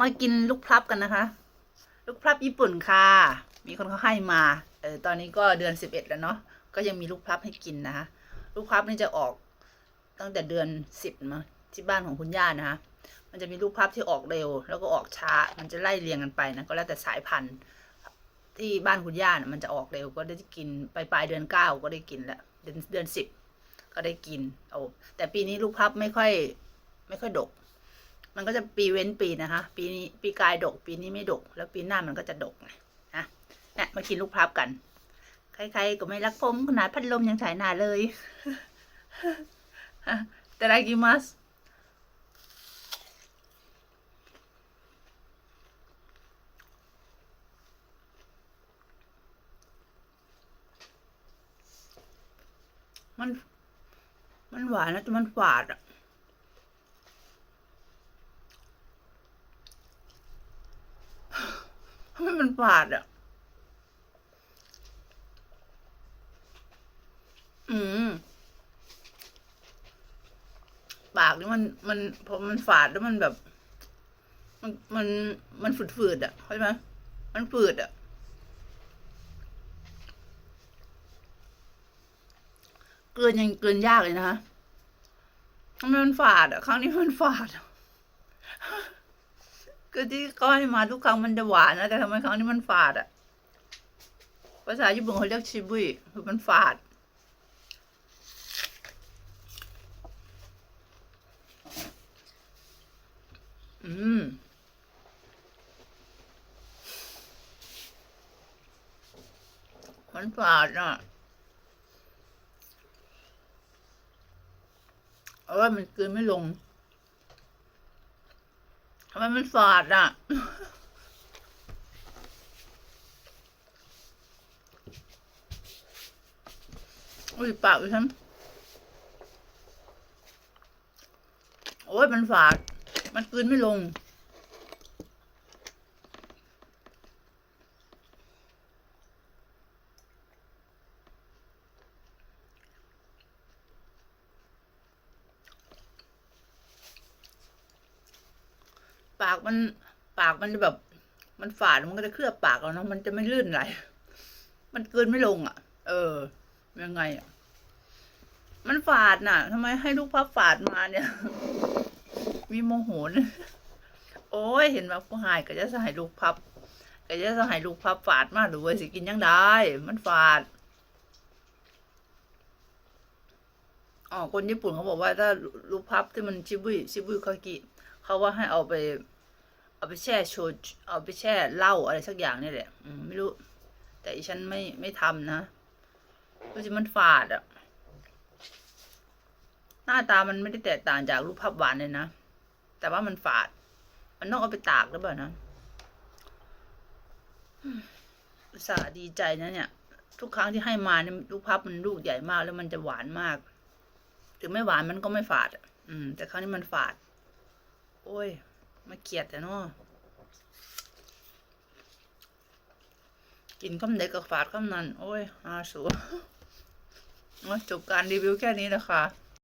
มากินลูกพลับกันนะคะ ลูกพลับญี่ปุ่นค่ะ มีคนเขาให้มาเออตอนนี้ก็เดือนสิบเอ็ดแล้วเนาะก็ยังมีลูกพลับให้กินนะคะลูกพลับนี่จะออกตั้งแต่เดือนสิบมาที่บ้านของคุณย่านะคะมันจะมีลูกพลับที่ออกเร็ว แล้วก็ออกช้า มันจะไล่เรียงกันไปนะก็แล้วแต่สายพันธุ์ที่บ้านคุณย่านะมันจะออกเร็วก็ได้กินไปปลายเดือนเก้าก็ได้กินแล้วเดือนเดือนสิบก็ได้กินเอาแต่ปีนี้ลูกพลับไม่ค่อย ไม่ค่อยดก มันก็จะปีเว้นปีนะคะ ปีนี้ปีกายดก ปีนี้ไม่ดก แล้วปีหน้ามันก็จะดกนะเนี่ยมากินลูกพลับกัน ใครๆก็ไม่รักผมขนาดพัดลมยังถ่ายหน้าเลยแต่ได้กิมัสมัน มันหวานนะแต่มันฝาดอะ ทำไมมันฝาดอะ อืม ปากนี่มันมันพอมันฝาดแล้วมันแบบ มันมันมันฝืดๆอะเข้าใจไหมมันฝืดอะเกินยังเกินยากเลยนะคะทำไมมันฝาดอะ ครั้งนี้มันฝาดอะ คือที่เขาให้มาทุกครั้งมันจะหวานนะ แต่ทำไมครั้งนี้มันฝาดอะภาษาญี่ปุ่นเขาเรียกชิบุยคือมันฝาด อืมมันฝาดอะเออมันกลืนไม่ลง ทำไมมันฝาดอะ อุ้ยปากดิฉันโอ้ยมันฝาด มันกลืนไม่ลง ปากมันปากมันจะแบบ มันฝาดมันก็จะเคลือบปากเราเนาะมันจะไม่ลื่นไหลมันเกลืนไม่ลงอะ เออ ยังไงอะ มันฝาดน่ะทำไมให้ลูกพับฝาดมาเนี่ย มีโมโหนโอ้ยเห็นว่าผู้หายก็จะใส่ลูกพับก็จะใส่ลูกพับฝาดมาดูว่าสิกินยังได้ มันฝาดอ๋อคนญี่ปุ่นเขาบอกว่าถ้าลูกพับที่มันชิบุยชิบุยคากิเขาว่าให้เอาไป เอาไปแช่โชเอาไปแช่เหล้าอะไรสักอย่างนี่แหละอืมไม่รู้ แต่อีฉันไม่ไม่ทำนะเพราะฉะมันฝาดอะหน้าตามันไม่ได้แตกต่างจากรูปภาพหวานเลยนะ แต่ว่ามันฝาด มันต้องเอาไปตากหรือเปล่านะอุตส่าห์ดีใจนะเนี่ย ทุกครั้งที่ให้มาเนี่ยลูกพับมันลูกใหญ่มาก แล้วมันจะหวานมาก ถึงไม่หวานมันก็ไม่ฝาด อืม แต่ครั้งนี้มันฝาด โอ้ย มาเกลียดแต่เนาะกินคำเด็กกับฝาดคำนั้น โอ้ยอาสูจบการรีวิวแค่นี้นะคะ